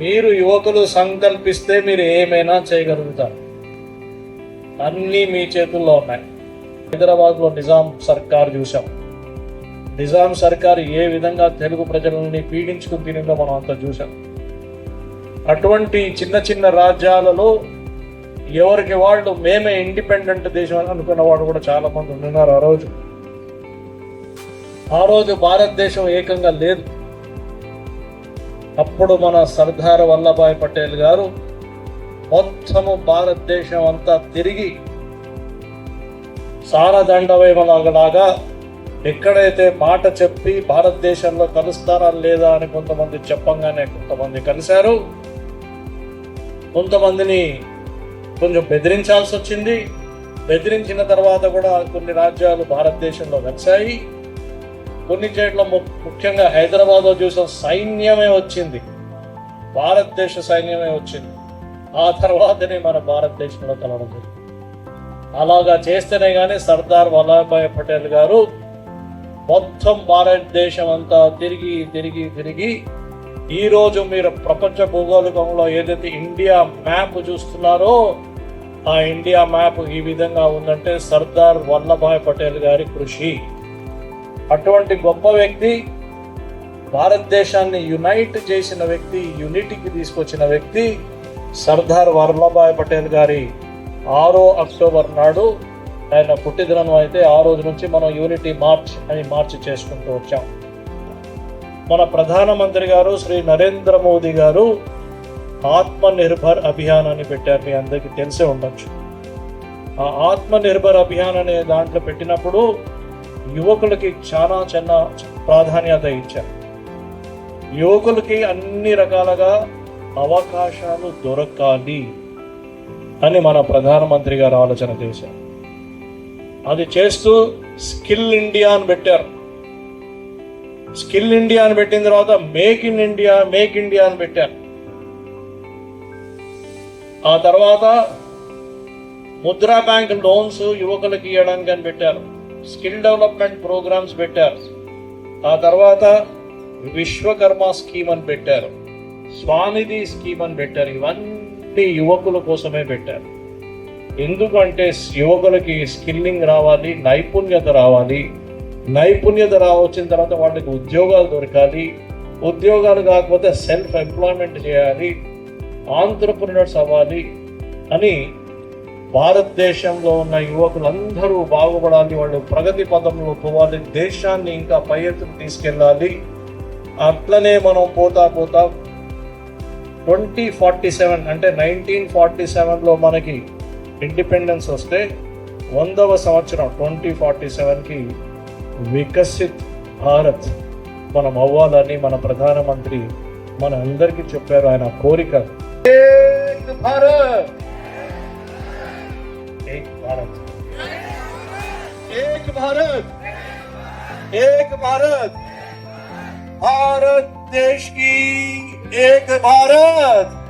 మీరు యువకులు సంకల్పిస్తే మీరు ఏమైనా చేయగలుగుతారు. అన్నీ మీ చేతుల్లో ఉన్నాయి. హైదరాబాద్లో నిజాం సర్కార్ చూసాం నిజాం సర్కార్ ఏ విధంగా తెలుగు ప్రజలని పీడించుకుని తినిందో మనం అంతా చూసాం అటువంటి చిన్న చిన్న రాజ్యాలలో ఎవరికి వాళ్ళు మేమే ఇండిపెండెంట్ దేశం అని అనుకున్న వాళ్ళు కూడా చాలా మంది ఉన్నారు ఆ రోజు. ఆ రోజు భారతదేశం ఏకంగా లేదు. అప్పుడు మన సర్దార్ వల్లభాయ్ పటేల్ గారు మొత్తము భారతదేశం అంతా తిరిగి సారదండవేమలాగలాగా ఎక్కడైతే మాట చెప్పి భారతదేశంలో కలుస్తారా లేదా అని కొంతమంది చెప్పంగానే కొంతమంది కలిశారు. కొంతమందిని కొంచెం బెదిరించాల్సి వచ్చింది బెదిరించిన తర్వాత కూడా కొన్ని రాజ్యాలు భారతదేశంలో కలిశాయి కొన్ని చోట్ల ము- ముఖ్యంగా హైదరాబాద్లో చూసిన సైన్యమే వచ్చింది. భారతదేశ సైన్యమే వచ్చింది. ఆ తర్వాతనే మన భారతదేశంలో కలవడం జరిగింది. అలాగా చేస్తేనే కానీ సర్దార్ వల్లభాయ్ పటేల్ గారు మొత్తం భారతదేశం అంతా తిరిగి తిరిగి తిరిగి ఈరోజు మీరు ప్రపంచ భూగోళికంలో ఏదైతే ఇండియా మ్యాప్ చూస్తున్నారో ఆ ఇండియా మ్యాప్ ఈ విధంగా ఉందంటే సర్దార్ వల్లభాయ్ పటేల్ గారి కృషి. అటువంటి గొప్ప వ్యక్తి భారతదేశాన్ని యునైట్ చేసిన వ్యక్తి యూనిటీకి తీసుకొచ్చిన వ్యక్తి సర్దార్ వల్లభాయ్ పటేల్ గారి ఆరో అక్టోబర్ నాడు ఆయన పుట్టిదినం అయితే ఆ రోజు నుంచి మనం యూనిటీ మార్చ్ అని మార్చి చేసుకుంటూ వచ్చాం. మన ప్రధానమంత్రి గారు శ్రీ నరేంద్ర మోదీ గారు ఆత్మ నిర్భర్ అభియాన్ అని పెట్టారు. మీ అందరికీ తెలిసే ఉండొచ్చు. ఆ ఆత్మ నిర్భర్ అభియాన్ అనే దాంట్లో పెట్టినప్పుడు యువకులకి చాలా చిన్న ప్రాధాన్యత ఇచ్చారు. యువకులకి అన్ని రకాలుగా అవకాశాలు దొరకాలి అని మన ప్రధానమంత్రి గారు ఆలోచన చేశారు. అది చేస్తూ స్కిల్ ఇండియా అని పెట్టారు. స్కిల్ ఇండియా అని పెట్టిన తర్వాత make in India make India అని పెట్టారు. ఆ తర్వాత ముద్రా బ్యాంక్ లోన్స్ యువకులకి ఇవ్వడానికి అని పెట్టారు. స్కిల్ డెవలప్మెంట్ ప్రోగ్రామ్స్ పెట్టారు. ఆ తర్వాత విశ్వకర్మ స్కీమ్ అని పెట్టారు. స్వానిధి స్కీమ్ అని పెట్టారు. ఇవన్నీ యువకుల కోసమే పెట్టారు. ఎందుకంటే యువకులకి స్కిల్లింగ్ రావాలి నైపుణ్యత రావాలి. నైపుణ్యత రావచ్చిన తర్వాత వాళ్ళకి ఉద్యోగాలు దొరకాలి. ఉద్యోగాలు కాకపోతే సెల్ఫ్ ఎంప్లాయ్మెంట్ చేయాలి. ఆంటర్ప్రినర్స్ అవ్వాలి అని భారతదేశంలో ఉన్న యువకులందరూ బాగుపడాలి వాళ్ళు ప్రగతి పదంలో పోవాలి దేశాన్ని ఇంకా పై ఎత్తుకు తీసుకెళ్ళాలి. అట్లనే మనం పోతా పోతా ట్వంటీ ఫార్టీ సెవెన్ అంటే నైన్టీన్ ఫార్టీ సెవెన్లో మనకి ఇండిపెండెన్స్ వస్తే వందవ సంవత్సరం ట్వంటీ ఫార్టీ సెవెన్కి వికసిత్ భారత్. మనం అవ్వాలని మన ప్రధానమంత్రి మన అందరికీ చెప్పారు ఆయన కోరిక. భారత్! एक भारत। एक भारत। एक भारत। भारत देश की एक भारत।